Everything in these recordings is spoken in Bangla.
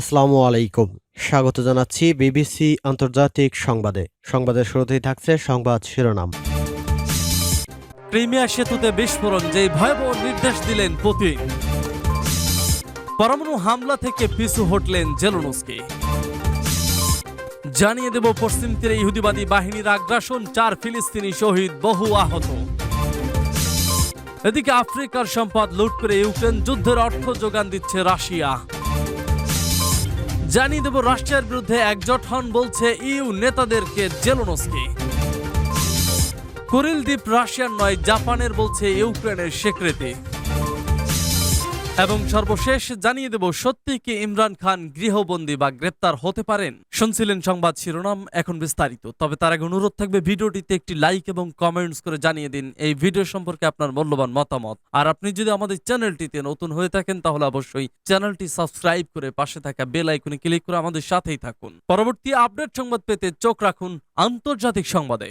আসসালামু আলাইকুম। স্বাগত জানাচ্ছি বিবিসি আন্তর্জাতিক সংবাদে। সংবাদের শুরুতেই থাকছে সংবাদ শিরোনাম। ক্রিমিয়া সেতুতে বিস্ফোরণ, যেই ভয়াবহ নির্দেশ দিলেন পুতিন। পরমাণু হামলা থেকে পিছু হটলেন জেলোনস্কি। জানিয়ে দেব, পশ্চিম তীরে ইহুদিবাদী বাহিনীর আগ্রাসন, চার ফিলিস্তিনি শহীদ বহু আহত। এদিকে আফ্রিকার সম্পদ লুট করে ইউক্রেন যুদ্ধের অর্থ যোগান দিচ্ছে রাশিয়া। জানিয়ে দেব, রাশিয়ার বিরুদ্ধে একজোট হন বলছে ইউ নেতাদেরকে জেলোনস্কি। কুরিল দ্বীপ রাশিয়ার নয়, জাপানের বলছে ইউক্রেনের স্বীকৃতি। এবং সর্বশেষ জানিয়ে দেব, সত্যি কি ইমরান খান গৃহবন্দী বা গ্রেপ্তার হতে পারেন? শুনছিলেন সংবাদ শিরোনাম, এখন বিস্তারিত। তবে তার আগে অনুরোধ থাকবে, ভিডিওটিতে একটি লাইক এবং কমেন্টস করে জানিয়ে দিন। এই ভিডিও সম্পর্কে আপনার মূল্যবান মতামত। আর আপনি যদি আমাদের চ্যানেলটিতে নতুন হয়ে থাকেন, তাহলে অবশ্যই চ্যানেলটি সাবস্ক্রাইব করে পাশে থাকা বেল আইকনে ক্লিক করে আমাদের সাথেই থাকুন। পরবর্তী আপডেট সংবাদ পেতে চোখ রাখুন আন্তর্জাতিক সংবাদে।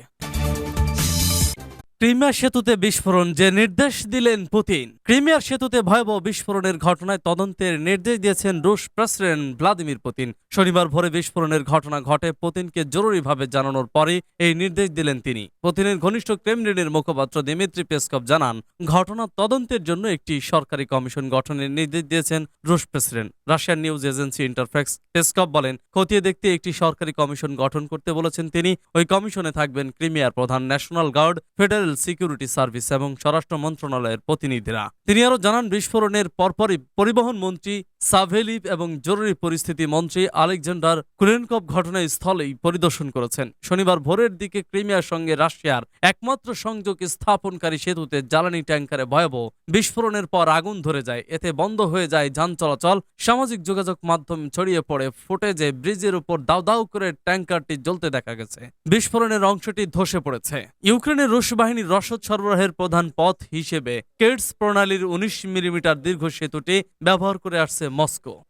ক্রিমিয়া সেতুতে বিস্ফোরণ, যে নির্দেশ দিলেন পুতিন। ক্রিমিয়ার সেতুতে ভয়াবহ বিস্ফোরণের ঘটনায় তদন্তের নির্দেশ দিয়েছেন রুশ প্রেসিডেন্ট ভ্লাদিমির পুতিন। শনিবার ভোরে বিস্ফোরণের ঘটনা ঘটে পুতিনকে জরুরিভাবে জানানোর পরে এই নির্দেশ দিলেন তিনি। পুতিনের ঘনিষ্ঠ ক্রেমলিনের মুখপাত্র দিমিত্রি পেসকভ জানান, ঘটনা তদন্তের জন্য একটি সরকারি কমিশন গঠনের নির্দেশ দিয়েছেন রুশ president. Russian news agency Interfax Peskov বলেন, খতিয়ে দেখতে একটি সরকারি কমিশন গঠন করতে বলেছেন তিনি। ওই কমিশনে থাকবেন ক্রিমিয়ার প্রধান national guard, federal security service এবং স্বরাষ্ট্র মন্ত্রণালয়ের প্রতিনিধিরা। তিনি আরও জানান বিস্ফোরণের পরপরই পরিবহন মন্ত্রী সাভেলিভ এবং জরুরি পরিস্থিতি মন্ত্রী আলেকজান্ডার কুলেনকভ ঘটনাস্থলেই পরিদর্শন করেছেন। শনিবার ভোরের দিকে ক্রিমিয়ার সঙ্গে রাশিয়ার একমাত্র সংযোগ স্থাপনকারী সেতুতে জ্বালানি ট্যাঙ্কারে ভয়াবহ বিস্ফোরণের পর আগুন ধরে যায়। এতে বন্ধ হয়ে যায় যান চলাচল। সামাজিক যোগাযোগ মাধ্যম ছড়িয়ে পড়ে ফুটেজে ব্রিজের উপর দাউ দাউ করে ট্যাঙ্কারটি জ্বলতে দেখা গেছে। বিস্ফোরণের অংশটি ধসে পড়েছে। ইউক্রেনের রুশ বাহিনীর রসদ সরবরাহের প্রধান পথ হিসেবে কেটস প্রণালীর উনিশ মিলিমিটার দীর্ঘ সেতুটি ব্যবহার করে আসছে Moscow.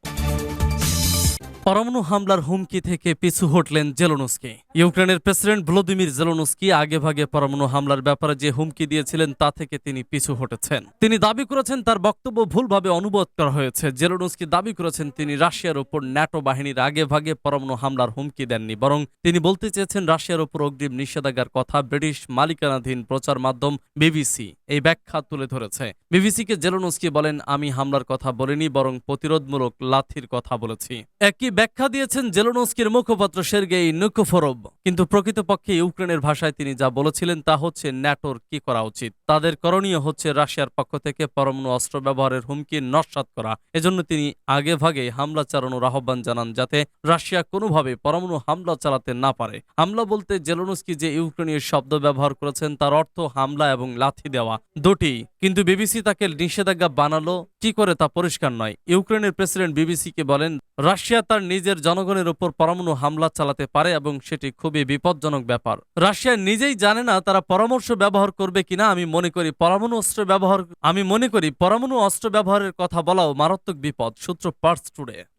পরমাণু হামলার হুমকি থেকে পিছু হটলেন জেলোনস্কি। ইউক্রেনের প্রেসিডেন্ট ভ্লোদিমির জেলোনস্কি আগেভাগে পরমাণু হামলার ব্যাপারে যে হুমকি দিয়েছিলেন, তা থেকে তিনি পিছু হটেছেন। তিনি দাবি করেছেন তার বক্তব্য ভুলভাবে অনুবাদ করা হয়েছে। জেলোনস্কি দাবি করেছেন, তিনি রাশিয়ার উপর ন্যাটো বাহিনীর আগেভাগে পরমাণু হামলার হুমকি দেননি, বরং তিনি বলতে চেয়েছেন রাশিয়ার উপর অগ্রিম নিষেধাজ্ঞার কথা ব্রিটিশ মালিকানাধীন প্রচার মাধ্যম বিবিসি এই ব্যাখ্যা তুলে ধরেছে। বিবিসিকে জেলোনস্কি বলেন, আমি হামলার কথা বলিনি, বরং প্রতিরোধমূলক লাথির কথা বলেছি। একই ব্যাখ্যা দিয়েছেন জেলোনস্কির মুখপাত্র সের্গেই নুকোফরব কিন্তু প্রকৃতপক্ষে ইউক্রেনের ভাষায় তিনি যা বলেছিলেন তা হচ্ছে ন্যাটোর কি করা উচিত? তাদের করণীয় হচ্ছে রাশিয়ার পক্ষ থেকে পরমাণু অস্ত্র ব্যবহারের হুমকি নস্বাত করা। এজন্য তিনি আগে ভাগে হামলা চালানোর আহ্বান জানান যাতে রাশিয়া কোনোভাবে পরমাণু হামলা চালাতে না পারে। হামলা বলতে জেলোনস্কি যে ইউক্রেনীয় শব্দ ব্যবহার করেছেন তার অর্থ হামলা এবং লাথি দেওয়া। দুটি, কিন্তু বিবিসি তাকে নিষেধাজ্ঞা বানালো। কি করে তা পরিষ্কার নয়। ইউক্রেনের প্রেসিডেন্ট বিবিসিকে বলেন, রাশিয়া তার নিজের জনগণের উপর পরমাণু হামলা চালাতে পারে এবং সেটি খুবই বিপজ্জনক ব্যাপার। রাশিয়া নিজেই জানে না তারা পরামর্শ ব্যবহার করবে কিনা। আমি মনে করি পরমাণু অস্ত্র ব্যবহার আমি মনে করি পরমাণু অস্ত্র ব্যবহারের কথা বলাও মারাত্মক বিপদ, সূত্র পার্স টুডে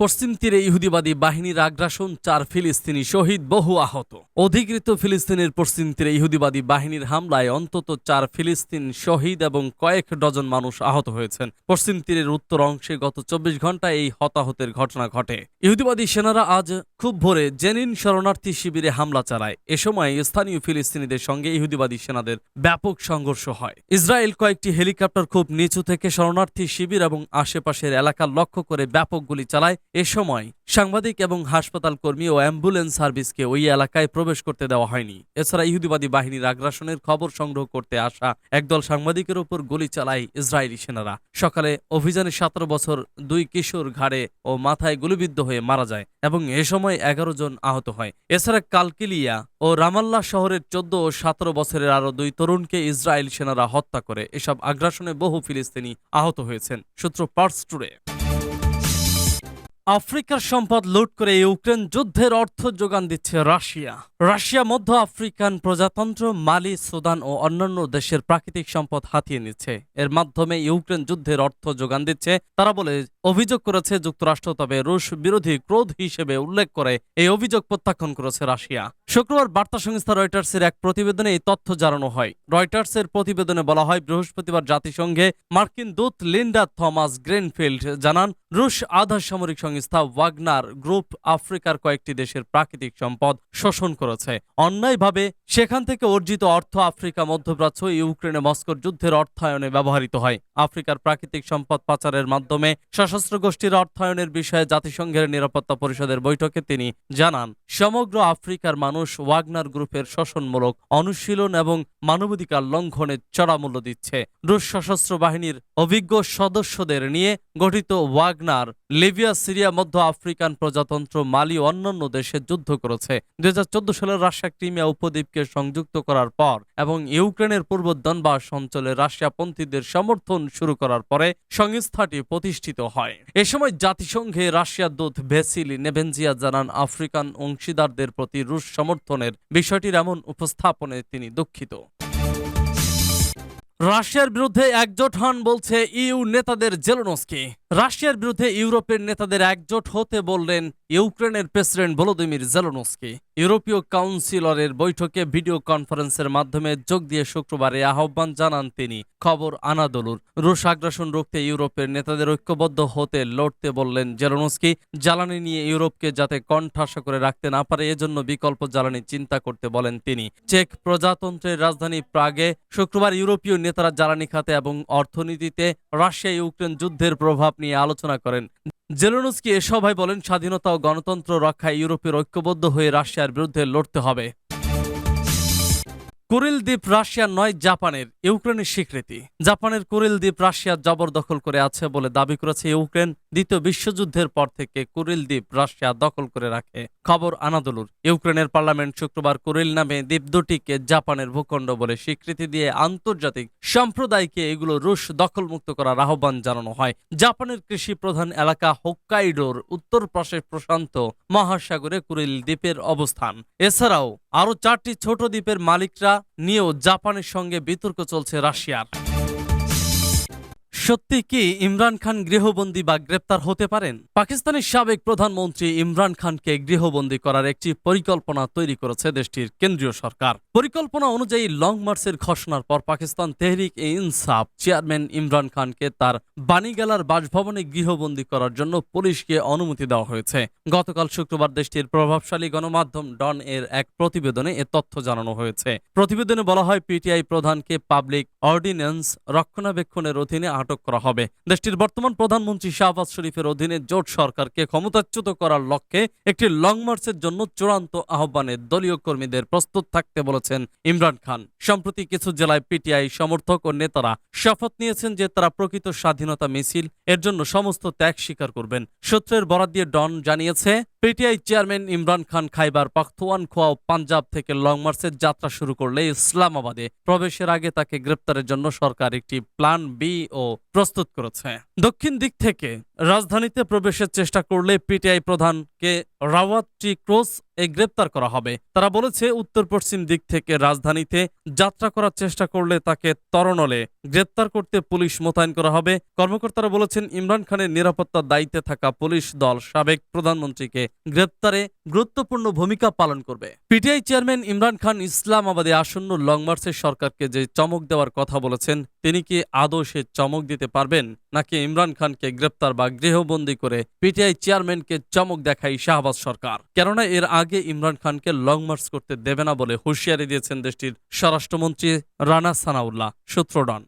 পশ্চিম তীরে ইহুদিবাদী বাহিনীর আগ্রাসন চার ফিলিস্তিনি শহীদ বহু আহত। অধিকৃত ফিলিস্তিনের পশ্চিম তীরে ইহুদিবাদী বাহিনীর হামলায় অন্তত চার ফিলিস্তিন শহীদ এবং কয়েক ডজন মানুষ আহত হয়েছেন। পশ্চিম তীরের উত্তর অংশে গত চব্বিশ ঘন্টায় এই হতাহতের ঘটনা ঘটে। ইহুদিবাদী সেনারা আজ খুব ভোরে জেনিন শরণার্থী শিবিরে হামলা চালায়। এ সময় স্থানীয় ফিলিস্তিনিদের সঙ্গে ইহুদিবাদী সেনাদের ব্যাপক সংঘর্ষ হয়। ইসরায়েল কয়েকটি হেলিকপ্টার খুব নিচু থেকে শরণার্থী শিবির এবং আশেপাশের এলাকা লক্ষ্য করে ব্যাপক গুলি চালায়। এ সময় সাংবাদিক এবং হাসপাতাল কর্মী ও অ্যাম্বুলেন্স সার্ভিসকে ওই এলাকায় প্রবেশ করতে দেওয়া হয়নি। এছাড়া ইহুদিবাদী বাহিনীর আগ্রাসনের খবর সংগ্রহ করতে আসা একদল সাংবাদিকের উপর গুলি চালায় ইসরায়েলি সেনারা। সকালে অভিযানে সতেরো বছর, দুই কিশোর ঘাড়ে ও মাথায় গুলিবিদ্ধ হয়ে মারা যায় এবং এ সময় এগারো জন আহত হয়। এছাড়া কালকিলিয়া ও রামাল্লা শহরের চোদ্দ ও সতেরো বছরের আরও দুই তরুণকে ইসরায়েল সেনারা হত্যা করে। এসব আগ্রাসনে বহু ফিলিস্তিনি আহত হয়েছেন। সূত্র পার্স টুডে। আফ্রিকার সম্পদ লুট করে ইউক্রেন যুদ্ধের অর্থ যোগান দিচ্ছে রাশিয়া। রাশিয়া মধ্য আফ্রিকান প্রজাতন্ত্র, মালি, সুদান ও অন্যান্য দেশের প্রাকৃতিক সম্পদ হাতিয়ে নিচ্ছে। এর মাধ্যমে ইউক্রেন যুদ্ধের অর্থ যোগান দিচ্ছে, তারা বলে অভিযোগ করেছে যুক্তরাষ্ট্র, তবে রুশ বিরোধী ক্রোধ হিসেবে উল্লেখ করে এই অভিযোগ প্রত্যাখ্যান করেছে রাশিয়া। শুক্রবার বার্তা সংস্থা রয়টার্সের এক প্রতিবেদনে এই তথ্য জানানো হয়। রয়টার্সের প্রতিবেদনে বলা হয়, বৃহস্পতিবার জাতিসংঘে মার্কিন দূত লিন্ডা থমাস গ্রেনফিল্ড জানান, রুশ আধা সামরিক সংস্থা ওয়াগনার গ্রুপ আফ্রিকার কয়েকটি দেশের প্রাকৃতিক সম্পদ শোষণ করেছে। অন্যায়ভাবে সেখান থেকে অর্জিত অর্থ আফ্রিকা, মধ্যপ্রাচ্য, ইউক্রেনে মস্কোর যুদ্ধের অর্থায়নে ব্যবহৃত হয়। আফ্রিকার প্রাকৃতিক সম্পদ পাচারের মাধ্যমে সশস্ত্র গোষ্ঠীর অর্থায়নের বিষয়ে জাতিসংঘের নিরাপত্তা পরিষদের বৈঠকে তিনি জানান, সমগ্র আফ্রিকার মানুষ ওয়াগনার গ্রুপের শোষণমূলক অনুশীলন এবং মানবাধিকার লঙ্ঘনের চড়া মূল্য দিচ্ছে। রুশ সশস্ত্র বাহিনীর অভিজ্ঞ সদস্যদের নিয়ে গঠিত ওয়াগনার লিবিয়া, সিরিয়া, মধ্য আফ্রিকান প্রজাতন্ত্র, মালি অন্যান্য দেশে যুদ্ধ করেছে। চোদ্দ সালের রাশিয়া ক্রিমিয়া উপদ্বীপকে সংযুক্ত করার পর এবং ইউক্রেনের পূর্ব দনবাস অঞ্চলে রাশিয়াপন্থীদের সমর্থন শুরু করার পরে সংস্থাটি প্রতিষ্ঠিত হয়। এ সময় জাতিসংঘে রাশিয়ার দূত ভেসিলি নেভেনজিয়া জানান, আফ্রিকান অংশীদারদের প্রতি রুশ সমর্থনের বিষয়টির এমন উপস্থাপনে তিনি দুঃখিত। রাশিয়ার বিরুদ্ধে একজোট হন বলছে ইউ নেতাদের জেলোনস্কি। রাশিয়ার বিরুদ্ধে ইউরোপের নেতাদের একজোট হতে বললেন ইউক্রেনের প্রেসিডেন্ট ভলোদিমির জেলোনস্কি। ইউরোপীয় কাউন্সিলরের বৈঠকে ভিডিও কনফারেন্সের মাধ্যমে যোগ দিয়ে শুক্রবার আহ্বান জানান তিনি। খবর আনাদোলুর। রুশ আগ্রাসন রুখতে ইউরোপের নেতাদের ঐক্যবদ্ধ হতে লড়তে বললেন জেলোনস্কি। জ্বালানি নিয়ে ইউরোপকে যাতে কণ্ঠাসা করে রাখতে না পারে, এজন্য বিকল্প জ্বালানি চিন্তা করতে বলেন তিনি। চেক প্রজাতন্ত্রের রাজধানী প্রাগে শুক্রবার ইউরোপীয় নেতারা জ্বালানি খাতে এবং অর্থনীতিতে রাশিয়া ইউক্রেন যুদ্ধের প্রভাব নিয়ে আলোচনা করেন। জেলোনস্কি এ সভায় বলেন, স্বাধীনতা ও গণতন্ত্র রক্ষায় ইউরোপের ঐক্যবদ্ধ হয়ে রাশিয়ার বিরুদ্ধে লড়তে হবে। কুরিল দ্বীপ রাশিয়ার নয়, জাপানের ইউক্রেনের স্বীকৃতি। জাপানের কুরিল দ্বীপ রাশিয়া জবরদখল করে আছে বলে দাবি করেছে ইউক্রেন। দ্বিতীয় বিশ্বযুদ্ধের পর থেকে কুরিল দ্বীপ রাশিয়া দখল করে রাখে। খবর আনাদুলুর। ইউক্রেনের পার্লামেন্ট শুক্রবার কুরিল নামে দ্বীপ দুটিকে জাপানের ভূখণ্ড বলে স্বীকৃতি দিয়ে আন্তর্জাতিক সম্প্রদায়কে এগুলো রুশ দখলমুক্ত করার আহ্বান জানানো হয়। জাপানের কৃষি প্রধান এলাকা হোক্কাইডোর উত্তর পাশে প্রশান্ত মহাসাগরে কুরিল দ্বীপের অবস্থান। এছাড়াও আরও চারটি ছোট দ্বীপের মালিকরা নিয়েও জাপানের সঙ্গে বিতর্ক চলছে রাশিয়ার। সত্যি কি ইমরান খান গৃহবন্দী বা গ্রেপ্তার হতে পারেন? পাকিস্তানের সাবেক প্রধানমন্ত্রী ইমরান খানকে গৃহবন্দী করার একটি পরিকল্পনা তৈরি করেছে দেশটির কেন্দ্রীয় সরকার। পরিকল্পনা অনুযায়ী লং মার্চের ঘোষণার পর পাকিস্তান তেহরিক এ ইনসাফ চেয়ারম্যান ইমরান খানকে তার বাণীগেলার বাসভবনে গৃহবন্দী করার জন্য পুলিশকে অনুমতি দেওয়া হয়েছে। গতকাল শুক্রবার দেশটির প্রভাবশালী গণমাধ্যম ডন এর এক প্রতিবেদনে এ তথ্য জানানো হয়েছে। প্রতিবেদনে বলা হয়, পিটিআই প্রধানকে পাবলিক অর্ডিন্যান্স রক্ষণাবেক্ষণের অধীনে আটক করা হবে। দেশটির বর্তমান প্রধানমন্ত্রী শাহবাজ শরীফের অধীনে জোট সরকারকে ক্ষমতাচ্যুত করার লক্ষ্যে একটি লং মার্চের জন্য চূড়ান্ত আহ্বানে দলীয় কর্মীদের প্রস্তুত থাকতে বলেছেন ইমরান খান। সম্প্রতি কিছু জেলায় পিটিআই সমর্থক ও নেতারা শপথ নিয়েছেন যে তারা প্রকৃত স্বাধীনতা মিছিল, এর জন্য সমস্ত ত্যাগ স্বীকার করবেন। সূত্রের বরাদ দিয়ে ডন জানিয়েছে পিটিআই চেয়ারম্যান ইমরান খান খাইবার পাখতুয়ানখোয়া ও পাঞ্জাব থেকে লং মার্চের যাত্রা শুরু করলে ইসলামাবাদে প্রবেশের আগে তাকে গ্রেপ্তারের জন্য সরকার একটি প্ল্যান বি ও প্রস্তুত করেছে। দক্ষিণ দিক থেকে রাজধানীতে প্রবেশের চেষ্টা করলে পিটিআই প্রধানকে রাওয়াতটি ক্রস এ গ্রেপ্তার করা হবে। তারা বলেছে উত্তর পশ্চিম দিক থেকে রাজধানীতে যাত্রা করার চেষ্টা করলে তাকে তরণলে গ্রেপ্তার করতে পুলিশ মোতায়েন করা হবে। কর্মকর্তারা বলেছেন, ইমরান খানের নিরাপত্তার দায়িত্বে থাকা পুলিশ দল সাবেক প্রধানমন্ত্রীকে গ্রেপ্তারে গুরুত্বপূর্ণ ভূমিকা পালন করবে। পিটিআই চেয়ারম্যান ইমরান খান ইসলামাবাদে আসন্ন লং মার্চের সরকারকে যে চমক দেওয়ার কথা বলেছেন, তিনি কি আদৌ সে চমক দিতে পারবেন? নাকি ইমরান খানকে গ্রেপ্তার বা গৃহবন্দী করে পিটিআই চেয়ারম্যানকে চমক দেখাই শাহবাজ সরকার। কেননা এর আগে ইমরান খানকে লং মার্চ করতে দেবে না বলে হুঁশিয়ারি দিয়েছেন দেশটির স্বরাষ্ট্রমন্ত্রী রানা সানাউল্লাহ। সূত্র ডন।